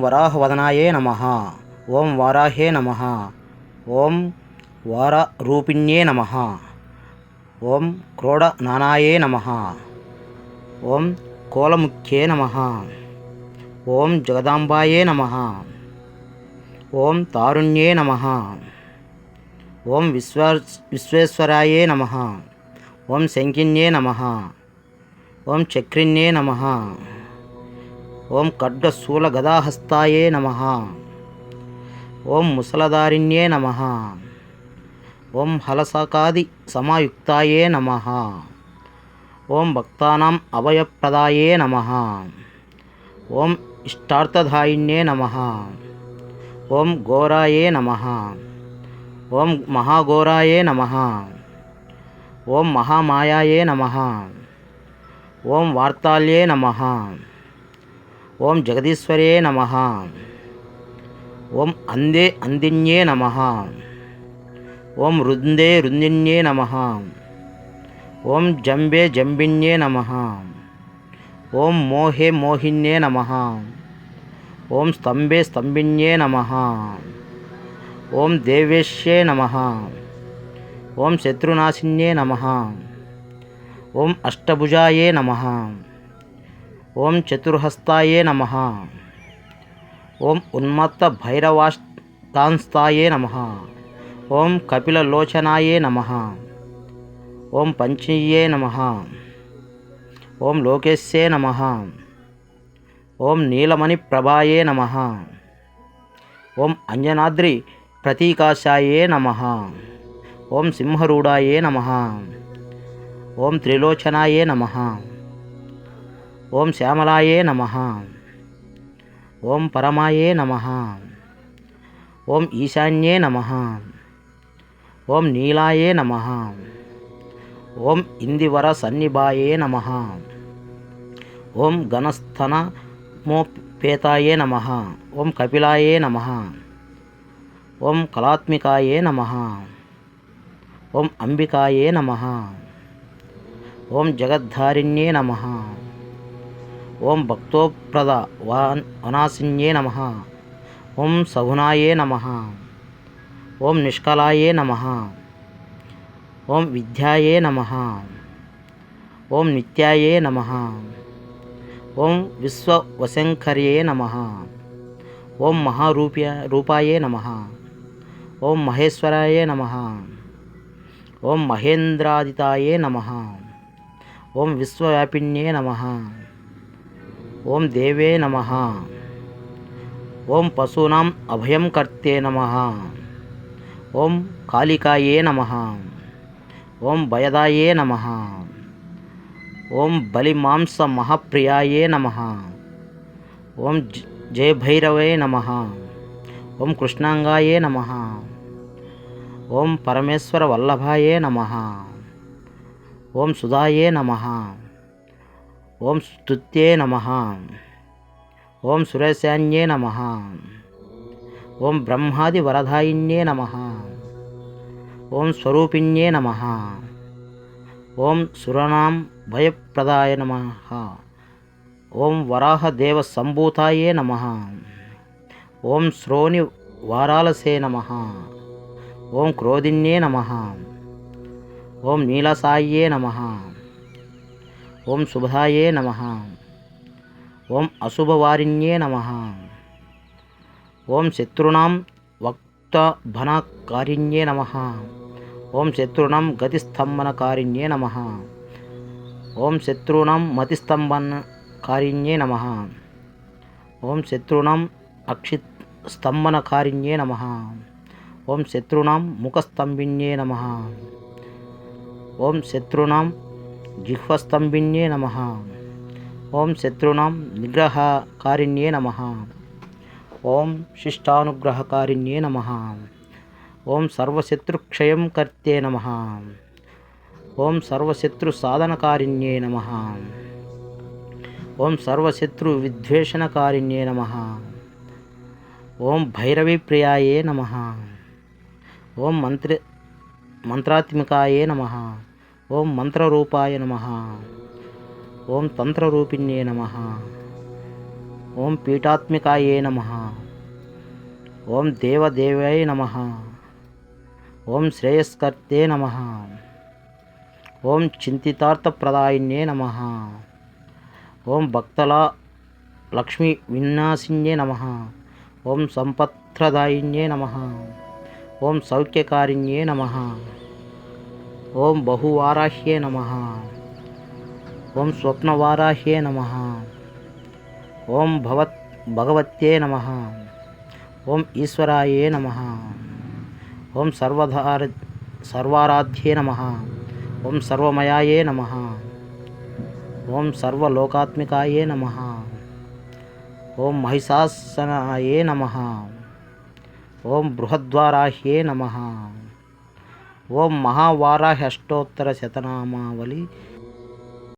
వరాహవదనాయే నమ. ఓం వారాహే నమ. ఓం వారరూపిణ్యే నమ. ఓం క్రోడనానాయే నమ. ఓం కోలముఖ్యే నమ. ఓం జగదాంబాయే నమ. ఓం తారుణ్యే నమ. ఓం విశ్వ విశ్వేశ్వరాయే నమ. ఓం శంకిన్యే నమ. ఓం చక్రిణ్యే నమ. ఓం ఖడ్గశూలగదాహస్తాయే నమ. ఓం ముసలధారిణ్యే నమ. ఓం హలసకాది సమాయుక్తాయే నమ. ఓం భక్తానాం అభయప్రదాయే నమ. ఓం ఇష్టార్థదాయిన్యే నమ. ఓం ఘోరాయే నమ. ఓం మహాఘోరాయే నమ. ఓం మహామాయాయే నమ. ఓం వార్తాల్యే నమ. ఓం జగదీశ్వరే నమ ఓం అందే అందిన్యే నమ ఓం రుందే రుందిన్యే నమ ఓం జంబే జంబిన్యే నమ ఓం మోహే మోహిన్యే నమ ఓం స్తంభే స్తంభిన్యే నమ ఓం దేవేశ్యే నమ ఓం శత్రునాశిన్యే నమ ఓం అష్టభుజాయే నమ ఓం చతుర్హస్తాయే నమ. ఓం ఉన్మత్త భైరవాస్తాంస్తాయే నమ. ఓం కపిలలోచనాయే నమ. ఓం పంచయ్యే నమ. ఓం లోకేశే నమ. ఓం నీలమణి ప్రభాయే నమ. ఓం అంజనాద్రి ప్రతీకాశాయే నమ. ఓం సింహరూఢాయే నమ. ఓం త్రిలోచనాయే నమ. ఓం శ్యామలాయే నమ. ఓం పరమాయే నమ. ఓం ఈశాన్యే నమ. ఓం నీలాయే నమ. ఓం ఇందివర సన్నిభాయే నమ. ఓం గణస్థన మోపేతాయే నమ. ఓం కపిలాయే నమ. ఓం కళాత్మికాయే నమ. ఓం అంబికాయే నమ. ఓం జగద్ధారిణ్యే నమ. ఓం భక్తోప్రద వాన్ వనాసిన్యే నమ ఓం సగుణాయే నమ ఓం నిష్కలాయే నమ ఓం విద్యాయే నమ ఓం నిత్యాయే నమ ఓం విశ్వవశంకర్యే నమ ఓం మహారూప్య రూపాయే నమ ఓం మహేశ్వరాయ నమ ఓం మహేంద్రాదితాయే నమ ఓం విశ్వవ్యాపిన్యే నమ ఓం దేవే నమ ఓం పశూనాం అభయం కర్తే నమ ఓం కాళికాయే నమ ఓం భయదాయే నమ ఓం బలిమాంస మహాప్రియాయే నమ ఓం జ- జయభైరవే నమ ఓం కృష్ణాంగాయే నమ ఓం పరమేశ్వర వల్లభాయే నమ ఓం సుధాయే నమ ఓం స్తుత్యే నమ. ఓం సురేశాన్యే నమ. ఓం బ్రహ్మాది వరదాయిన్యే నమ. ఓం స్వరూపిణ్యే నమ. ఓం సురనాం భయప్రదాయ నమ. ఓం వరాహదేవ సంభూతాయే నమ. ఓం శ్రోణి వారాలసే నమ. ఓం క్రోధిన్యే నమ. ఓం నీలసాయే నమ. ఓం శుభాయే నమ. ఓం అశుభవారిణ్యే నమ. ఓం శత్రునాం వక్తభనకారిణ్యే నమ. ఓం శత్రుణం గతిస్తంభనకారిణ్యే నమ. ఓం శత్రుణం మతిస్తంభనకారిణ్యే నమ. ఓం శత్రుణం అక్షి స్తంభనకారిణ్యే నమ. ఓం శత్రుణం ముఖస్తంభిన్యే నమ. ఓం శత్రుణం జిహ్వస్తంభిన్యే నమ ఓం శత్రునాం నిగ్రహకారిణ్యే నమ ఓం శిష్టానుగ్రహకారిణ్యే నమ ఓం సర్వశత్రుక్షయం కర్తే నమ ఓం సర్వశత్రు సాధనకారిణ్యే నమ ఓం సర్వశత్రు విద్వేషణకారిణ్యే నమ ఓం భైరవి ప్రియాయే నమ ఓం మంత్రి మంత్రాత్మికాయే నమ ఓం మంత్రరూపాయ నమ. ఓం తంత్రరూపిణ్యే నమ. ఓం పీఠాత్మికాయే నమ. ఓం దేవదేవాయ నమ. ఓం శ్రేయస్కర్తే నమ. ఓం చింతితార్థప్రదాయిన్యే నమ. ఓం భక్తల లక్ష్మి వినాశిన్యే నమ. ఓం సంపత్ప్రదాయిన్యే నమ. ఓం సౌఖ్యకారిణ్యే నమ. ఓం బహువారాహ్యే నమ ఓం స్వప్నవారాహ్యే నమ ఓం భవత్ భగవత్యే నమ ఓం ఈశ్వరాయే నమ ఓం సర్వధార సర్వారాధ్యే నమ ఓం సర్వమయాయే నమ ఓం సర్వలోకాత్మికాయే నమ ఓం మహిషాసనాయే నమ ఓం బృహద్వారాహ్యే నమ ఓం మహావారాహ్యష్టోత్తర శతనామావళి